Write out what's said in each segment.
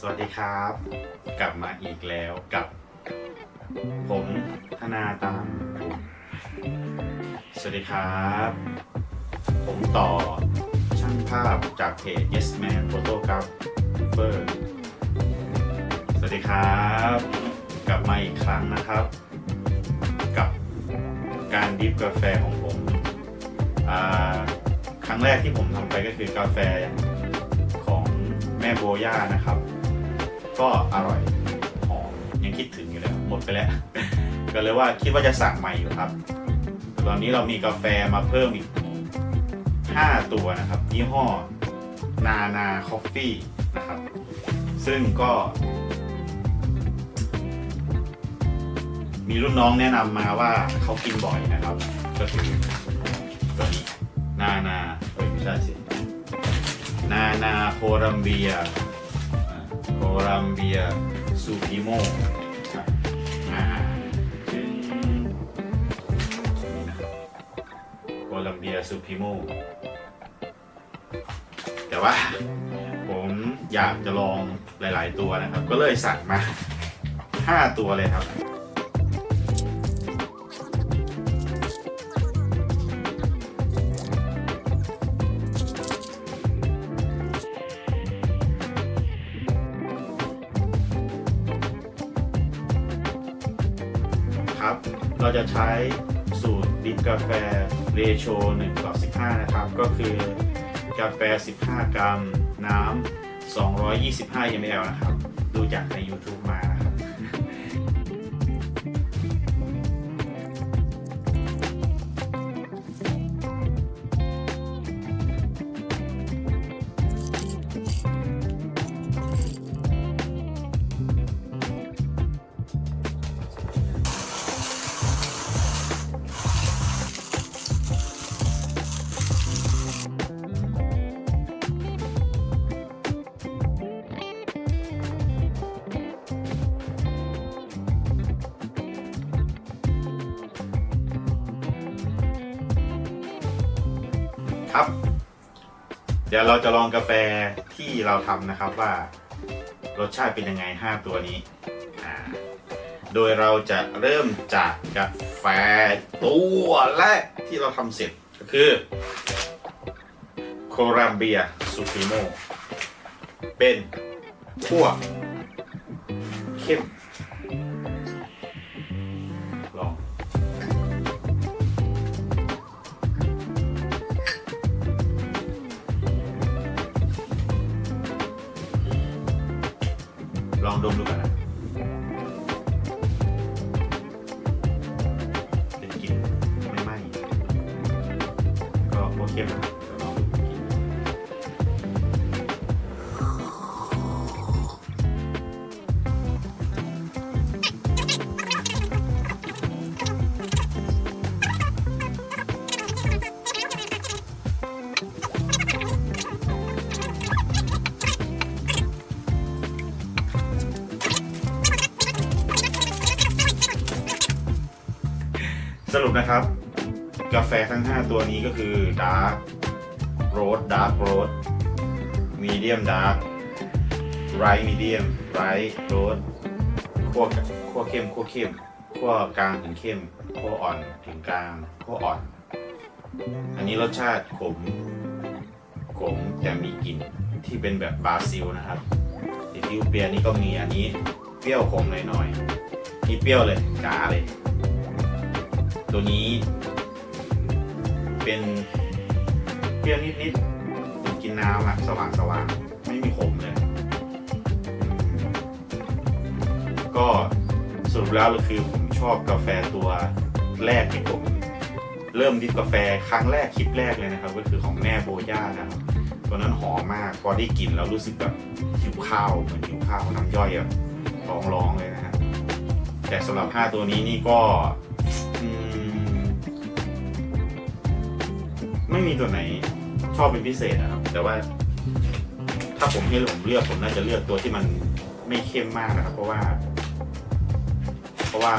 สวัสดีครับ กลับมาอีกแล้วกับ ผมธนาตามสวัสดีครับ ผมต่อช่างภาพจากเพจ Yes Man Photographer สวัสดีครับ กลับมาอีกครั้งนะครับ กับการดิฟกาแฟของผมครั้งแรกที่ผมทำไปก็คือกาแฟของแม่โบย่านะครับ ก็อร่อยหอมยังคิดถึงอยู่เลยหมดไปแล้ว ก็เลยว่าคิดว่าจะสั่งใหม่อยู่ครับ ตอนนี้เรามีกาแฟมาเพิ่มอีก 5 ตัวนะครับ ยี่ห้อนานาคอฟฟี่นะครับ ซึ่งก็ มีรุ่นน้องแนะนำมาว่าเขากินบ่อยนะครับ ก็คือตัวนี้นานาเอ้ยไม่ใช่สินานาโคลัมเบีย โคลัมเบียซูพิโมโคลัมเบียซูพิโมแต่ว่าผมอยากจะลองหลาย ๆ ตัวนะครับ ก็เลยสั่งมา 5 ตัวเลยครับ เราจะใช้สูตรดิบกาแฟเรโช1ต่อ15 นะครับ ก็คือกาแฟ 15 กรัม น้ำ 225 ml นะครับ ดูจากใน YouTube มา นะครับ เดี๋ยวเราจะลองกาแฟที่เราทำนะครับว่ารสชาติเป็นยังไง 5 ตัวนี้อ่าโดยเราจะเริ่มจากกาแฟตัวแรกที่เราทำเสร็จก็คือโคลัมเบียซูฟิโมเป็นขั้วเข้ม ลองดมดูกันนะเป็นกลิ่นไม่ไหม้ก็โอเคนะ สรุปนะครับ กาแฟทั้ง 5 ตัวนี้ก็คือดาร์กโรสดาร์กโรสมีเดียมดาร์กไรมีเดียมไรโรสขั้วขั้วเข้มขั้วเข้มขั้วกลางถึงเข้มขั้วอ่อนถึงกลางขั้วอ่อน อันนี้รสชาติขมขมแต่มีกลิ่นที่เป็นแบบบราซิลนะครับเอธิโอเปียนี่ก็มีอันนี้เปรี้ยวขมหน่อยๆนี่เปรี้ยวเลยจ๋าเลย ตัวนี้ เป็นเปรี้ยวนิดๆกินน้ำอะสว่างสว่างๆไม่มีขมเลย ก็สรุปแล้วก็คือผมชอบกาแฟตัวแรกที่ผมเริ่มดิบกาแฟครั้งแรกคลิปแรกเลยนะครับ ก็คือของแม่โบย่านะครับตัวนั้นหอมมากพอได้กลิ่นแล้วรู้สึกแบบหิวข้าวเหมือนหิวข้าวน้ำย่อยอะท้องร้องเลยนะฮะแต่สำหรับ 5 ตัวนี้นี่ก็อืม ไม่มีตัวไหนชอบเป็นพิเศษนะครับ แต่ว่า ถ้าผมให้ผมเลือกผมน่าจะเลือกตัวที่มันไม่เข้มมากนะครับ เพราะว่า เพราะว่า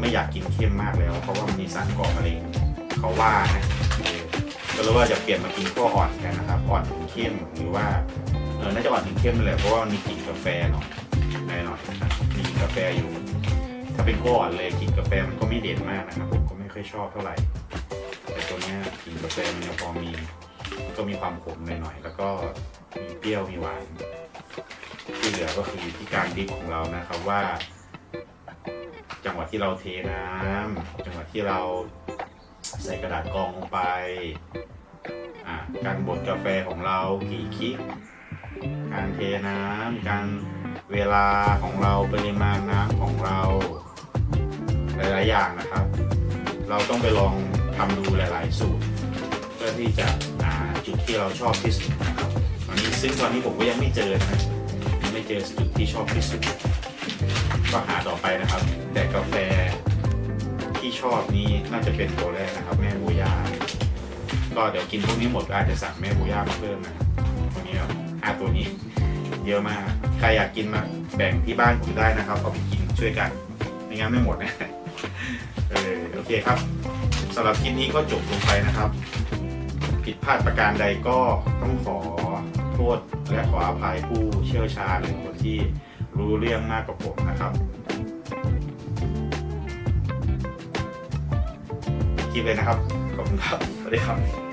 ไม่อยากกินเข้มมากแล้ว เพราะว่ามันมีสารก่อมะเร็งเขาว่านะก็เลยว่าจะเปลี่ยนมากินขั้วอ่อนกันนะครับ อ่อนถึงเข้มหรือว่าเออน่าจะอ่อนถึงเข้มนั่นแหละเพราะว่ามันมีกลิ่นกาแฟหน่อยหน่อยๆนมีกลิ่นกาแฟอยู่ ถ้าเป็นขั้วอ่อนเลยกลิ่นกาแฟมันก็ไม่เด่นมากนะครับผมก็ไม่ค่อยชอบเท่าไหร่ ตัวเนี้ยกลิ่นกาแฟมันยังพอมีก็มีความขมหน่อยๆแล้วก็มีเปรี้ยวมีหวานที่เหลือก็คือที่การดิฟของเรานะครับว่า จังหวะที่เราเทน้ำจังหวะที่เราใส่กระดาษกรองลงไปการบดกาแฟของเรากี่คลิกการเทน้ำการเวลาของเราปริมาณน้ำของเราหลายๆอย่างนะครับ เราต้องไปลอง ทำดูหลาย ๆ สูตร เพื่อที่จะหาจุดที่เราชอบที่สุดนะครับตอนนี้ซึ่งตอนนี้ผมก็ยังไม่เจอนะยังไม่เจอจุดที่ชอบที่สุด ก็หาต่อไปนะครับ แต่กาแฟที่ชอบนี้น่าจะเป็นตัวแรกนะครับ แม่บูย่าก็เดี๋ยวกินพวกนี้หมดอาจจะสั่งแม่บูย่ามาเพิ่มนะครับตัวนี้ครับห้าตัวนี้ เยอะมาก ใครอยากกินมาแบ่งที่บ้านผมได้นะครับเอาไปกินช่วยกันไม่งั้นไม่หมดนะ เออโอเคครับสำหรับคลิปนี้ก็จบลงไปนะครับ ผิดพลาดประการใดก็ต้องขอโทษและขออภัยผู้เชี่ยวชาญหรือคนที่รู้เรื่องมากกว่าผมนะครับคลิปเลยนะครับขอบคุณครับสวัสดีครับ